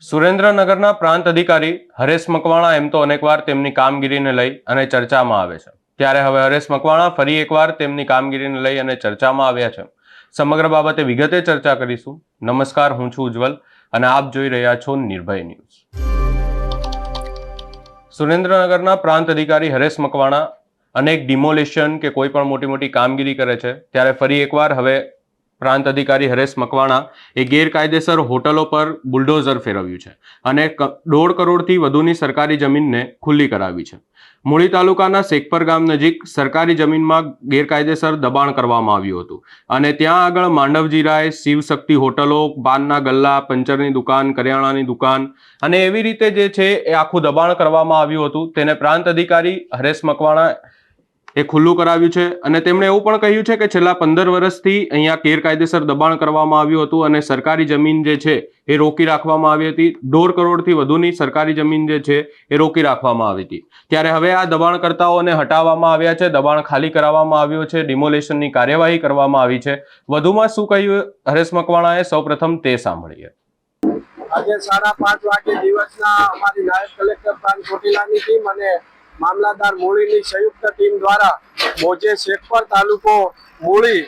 સુરેન્દ્રનગરના પ્રાંત અધિકારી હરેશ મકવાણા એમ તો અનેકવાર તેમની કામગીરીને લઈ અને ચર્ચામાં આવે છે. ત્યારે હવે હરેશ મકવાણા ફરી એકવાર તેમની કામગીરીને લઈ અને ચર્ચામાં આવ્યા છે. સમગ્ર બાબતે વિગતે ચર્ચા કરીશું. નમસ્કાર, હું છું ઉજ્જવલ અને આપ જોઈ રહ્યા છો નિર્ભય ન્યૂઝ. સુરેન્દ્રનગરના પ્રાંત અધિકારી હરેશ મકવાણા અનેક ડિમોલેશન કે કોઈ પણ મોટી મોટી કામગીરી કરે છે. ત્યારે ફરી એકવાર હવે પ્રાંત અધિકારી હરેશ મકવાણા એ ગેરકાયદેસર હોટલો પર બુલડોઝર ફેરવ્યું છે અને દોઢ કરોડથી વધુની સરકારી જમીનને ખુલ્લી કરાવી છે. મૂળી તાલુકાના શેખપર ગામ નજીક સરકારી જમીનમાં ગેરકાયદેસર દબાણ કરવામાં આવ્યું હતું અને ત્યાં આગળ માંડવજીરાય, શિવશક્તિ હોટલો પાનના ગલ્લા, પંચરની દુકાન, કરિયાણાની દુકાન અને એવી રીતે જે છે એ આખું દબાણ કરવામાં આવ્યું હતું. તેને પ્રાંત અધિકારી હરેશ મકવાણા એ ખુલ્લું કરાવ્યું છે અને તેમણે એવું પણ કહ્યું છે કે છેલ્લા પંદર વર્ષથી અહીંયા ગેરકાયદેસર દબાણ કરવામાં આવ્યું હતું અને સરકારી જમીન જે છે એ રોકી રાખવામાં આવી હતી. દોઢ કરોડથી વધુની સરકારી જમીન જે છે એ રોકી રાખવામાં આવી હતી. ત્યારે હવે આ દબાણકર્તાઓને હટાવવામાં આવ્યા છે, દબાણ ખાલી કરાવવામાં આવ્યો છે, ડિમોલેશનની કાર્યવાહી કરવામાં આવી છે. વધુમાં શું કહ્યું? હરેશ મકવાણાએ સૌપ્રથમ તે સાંભળીએ. આજે સાડા પાંચ વાગે દિવસના અમારી નાયબ કલેક્ટર પ્રાંત ચોટીલાની ટીમ અને મામલાદાર મૂળીની સંયુક્ત ટીમ દ્વારા મોજે શેખપર તાલુકો મૂળી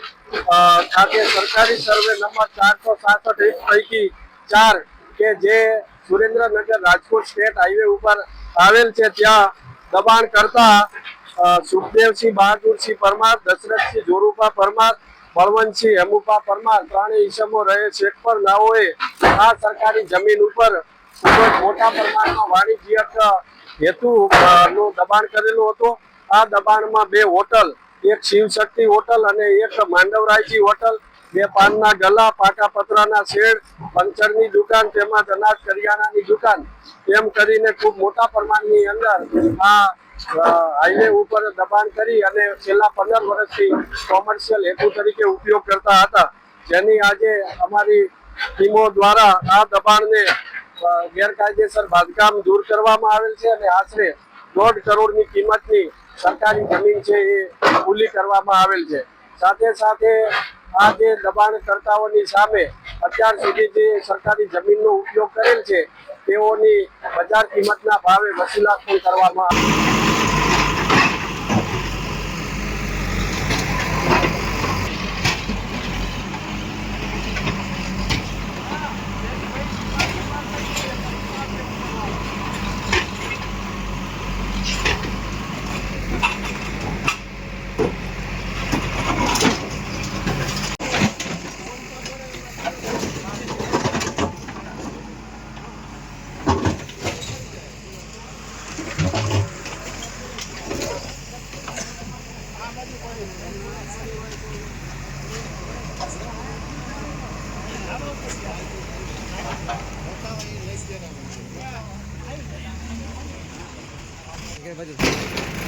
ખાતે સરકારી સર્વે નંબર ચારસો સાસઠ એક પૈકી ચાર કે જે સુરેન્દ્રનગર રાજકોટ સ્ટેટ હાઈવે ઉપર આવેલ છે. ત્યાં દબાણ કરતા સુખદેવસિંહ બહાદુરસિંહ પરમાર, દશરથસિંહ જોરુપા પરમાર, બળવંતસિંહ હેમુપા પરમાર ત્રણેય ઈસમો રહે શેખપર નાઓએ આ સરકારી જમીન ઉપર નું દબાણ આ દબાણમાં પંચરની દુકાન તેમજ અનાજ કરિયાણાની દુકાન. એમ કરીને ખૂબ મોટા પ્રમાણની અંદર આ હાઈવે ઉપર દબાણ કરી અને છેલ્લા પંદર વર્ષથી કોમર્શિયલ હેતુ તરીકે ઉપયોગ કરતા હતા. જેની આજે અમારી ટીમો દ્વારા આ દબાણને અ, ગેરકાયદેસર બાંધકામ દૂર કરવામાં આવેલ છે અને આશરે દોઢ કરોડની કિંમતની સરકારી જમીન છે એ ખુલ્લી કરવામાં આવેલ છે. સાથે સાથે આ જે દબાણકર્તાઓની સામે અત્યાર સુધી જે સરકારી જમીનનો ઉપયોગ કરેલ છે, તેઓની બજાર કિંમતના ભાવે વસૂલાત પણ કરવામાં આવે ఇక్కడ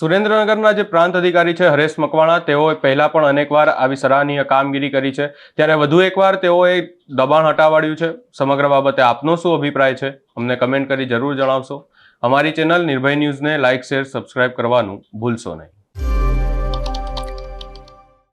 સુરેન્દ્રનગરના જે પ્રાંત અધિકારી છે, હરેશ મકવાણા, તેઓએ પહેલા પણ અનેકવાર આવી સરાહનીય કામગીરી કરી છે. ત્યારે વધુ એકવાર તેઓએ દબાણ હટાવાડ્યું છે. સમગ્ર બાબતે આપનો શું અભિપ્રાય છે? અમને કમેન્ટ કરી જરૂર જણાવશો. અમારી ચેનલ નિર્ભય ન્યૂઝને લાઇક, શેર, સબસ્ક્રાઇબ કરવાનું ભૂલશો નહીં.